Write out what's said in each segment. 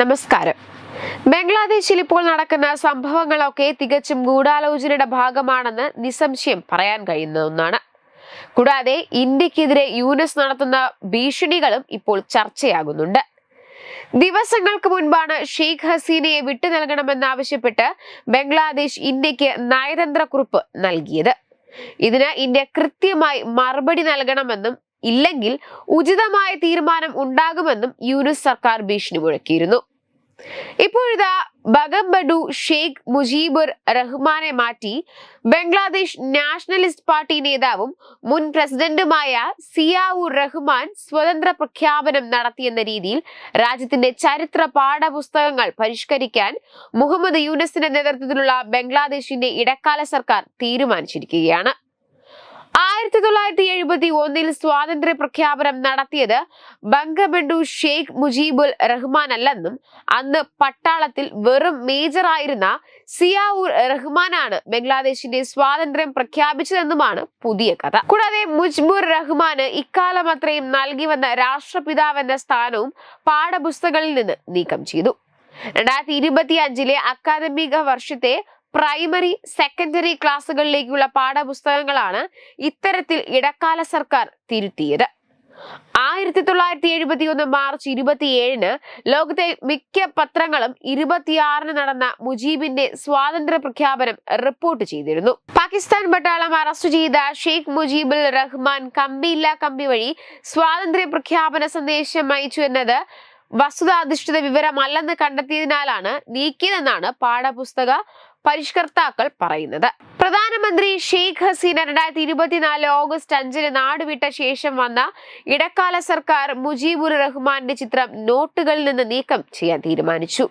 നമസ്കാരം. ബംഗ്ലാദേശിൽ ഇപ്പോൾ നടക്കുന്ന സംഭവങ്ങളൊക്കെ തികച്ചും ഗൂഢാലോചനയുടെ ഭാഗമാണെന്ന് നിസ്സംശയം പറയാൻ കഴിയുന്ന ഒന്നാണ്. കൂടാതെ ഇന്ത്യക്കെതിരെ യൂനസ് നടത്തുന്ന ഭീഷണികളും ഇപ്പോൾ ചർച്ചയാകുന്നുണ്ട്. ദിവസങ്ങൾക്ക് മുൻപാണ് ഷെയ്ഖ് ഹസീനയെ വിട്ടു നൽകണമെന്നാവശ്യപ്പെട്ട് ബംഗ്ലാദേശ് ഇന്ത്യയ്ക്ക് നയതന്ത്ര കുറിപ്പ് നൽകിയത്. ഇതിന് ഇന്ത്യ കൃത്യമായി മറുപടി നൽകണമെന്നും ഇല്ലെങ്കിൽ ഉചിതമായ തീരുമാനം ഉണ്ടാകുമെന്നും യൂനുസ് സർക്കാർ ഭീഷണി മുഴക്കിയിരുന്നു. ഇപ്പോഴിതാ ബഗംബഡു ഷെയ്ഖ് മുജീബുർ റഹ്മാനെ മാറ്റി ബംഗ്ലാദേശ് നാഷണലിസ്റ്റ് പാർട്ടി നേതാവും മുൻ പ്രസിഡന്റുമായ സിയാവുർ റഹ്മാൻ സ്വതന്ത്ര പ്രഖ്യാപനം നടത്തിയെന്ന രീതിയിൽ രാജ്യത്തിന്റെ ചരിത്ര പാഠപുസ്തകങ്ങൾ പരിഷ്കരിക്കാൻ മുഹമ്മദ് യൂനസിന്റെ നേതൃത്വത്തിലുള്ള ബംഗ്ലാദേശിന്റെ ഇടക്കാല സർക്കാർ തീരുമാനിച്ചിരിക്കുകയാണ്. ആയിരത്തി തൊള്ളായിരത്തി എഴുപത്തി ഒന്നിൽ സ്വാതന്ത്ര്യ പ്രഖ്യാപനം നടത്തിയത് ബംഗബന്ധു ഷെയ്ഖ് മുജീബുൽ റഹ്മാൻ അല്ലെന്നും അന്ന് പട്ടാളത്തിൽ വെറും മേജറായിരുന്ന സിയാവുർ റഹ്മാനാണ് ബംഗ്ലാദേശിന്റെ സ്വാതന്ത്ര്യം പ്രഖ്യാപിച്ചതെന്നുമാണ് പുതിയ കഥ. കൂടാതെ മുജ്ബുർ റഹ്മാന് ഇക്കാലം അത്രയും നൽകി വന്ന രാഷ്ട്രപിതാവ് എന്ന സ്ഥാനവും പാഠപുസ്തകങ്ങളിൽ നിന്ന് നീക്കം ചെയ്തു. രണ്ടായിരത്തി ഇരുപത്തി അഞ്ചിലെ അക്കാദമിക വർഷത്തെ പ്രൈമറി സെക്കൻഡറി ക്ലാസ്സുകളിലേക്കുള്ള പാഠപുസ്തകങ്ങളാണ് ഇത്തരത്തിൽ ഇടക്കാല സർക്കാർ തിരുത്തിയത്. ആയിരത്തി തൊള്ളായിരത്തി എഴുപത്തി ഒന്ന് മാർച്ച് ഇരുപത്തിയേഴിന് ലോകത്തെ മിക്ക പത്രങ്ങളും ഇരുപത്തിയാറിന് നടന്ന മുജീബിന്റെ സ്വാതന്ത്ര്യ പ്രഖ്യാപനം റിപ്പോർട്ട് ചെയ്തിരുന്നു. പാകിസ്ഥാൻ പട്ടാളം അറസ്റ്റ് ചെയ്ത ഷെയ്ഖ് മുജീബുൽ റഹ്മാൻ കമ്പിയില്ല കമ്പി വഴി സ്വാതന്ത്ര്യ പ്രഖ്യാപന സന്ദേശം അയച്ചു എന്നത് വസ്തുതാധിഷ്ഠിത വിവരമല്ലെന്ന് കണ്ടെത്തിയതിനാലാണ് നീക്കിയതെന്നാണ് പാഠപുസ്തക പരിഷ്കർത്താക്കൾ പറയുന്നത്. പ്രധാനമന്ത്രി ഷെയ്ഖ് ഹസീന രണ്ടായിരത്തി ഇരുപത്തിനാല് ഓഗസ്റ്റ് അഞ്ചിന് നാടുവിട്ട ശേഷം വന്ന ഇടക്കാല സർക്കാർ മുജീബുർ റഹ്മാന്റെ ചിത്രം നോട്ടുകളിൽ നിന്ന് നീക്കം ചെയ്യാൻ തീരുമാനിച്ചു.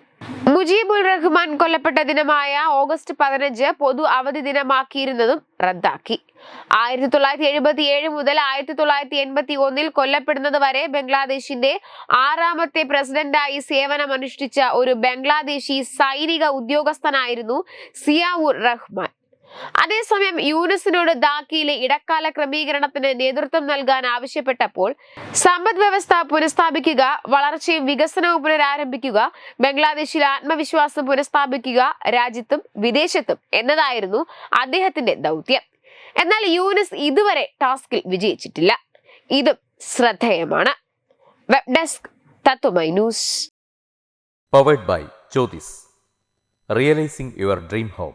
മുജീബുർ റഹ്മാൻ കൊല്ലപ്പെട്ട ദിനമായ ഓഗസ്റ്റ് പതിനഞ്ച് പൊതു അവധി ദിനമാക്കിയിരുന്നതും റദ്ദാക്കി. ആയിരത്തി തൊള്ളായിരത്തി എഴുപത്തി ഏഴ് മുതൽ ആയിരത്തി തൊള്ളായിരത്തി എൺപത്തി ഒന്നിൽ കൊല്ലപ്പെടുന്നത് വരെ ബംഗ്ലാദേശിന്റെ ആറാമത്തെ പ്രസിഡന്റായി സേവനമനുഷ്ഠിച്ച ഒരു ബംഗ്ലാദേശി സൈനിക ഉദ്യോഗസ്ഥനായിരുന്നു സിയാവുർ റഹ്മാൻ. അതേസമയം യൂനസിനോട് ദാക്കിയിലെ ഇടക്കാല ക്രമീകരണത്തിന് നേതൃത്വം നൽകാൻ ആവശ്യപ്പെട്ടപ്പോൾ സമ്പദ് വ്യവസ്ഥ പുനഃസ്ഥാപിക്കുക വളർച്ചയും വികസനവും പുനരാരംഭിക്കുക ബംഗ്ലാദേശിൽ ആത്മവിശ്വാസം പുനഃസ്ഥാപിക്കുക രാജ്യത്തും വിദേശത്തും എന്നതായിരുന്നു അദ്ദേഹത്തിന്റെ ദൗത്യം. എന്നാൽ യൂനസ് ഇതുവരെ ടാസ്കിൽ വിജയിച്ചിട്ടില്ല. ഇതും ശ്രദ്ധേയമാണ്. Web desk news. Powered by Jyothis realising your dream home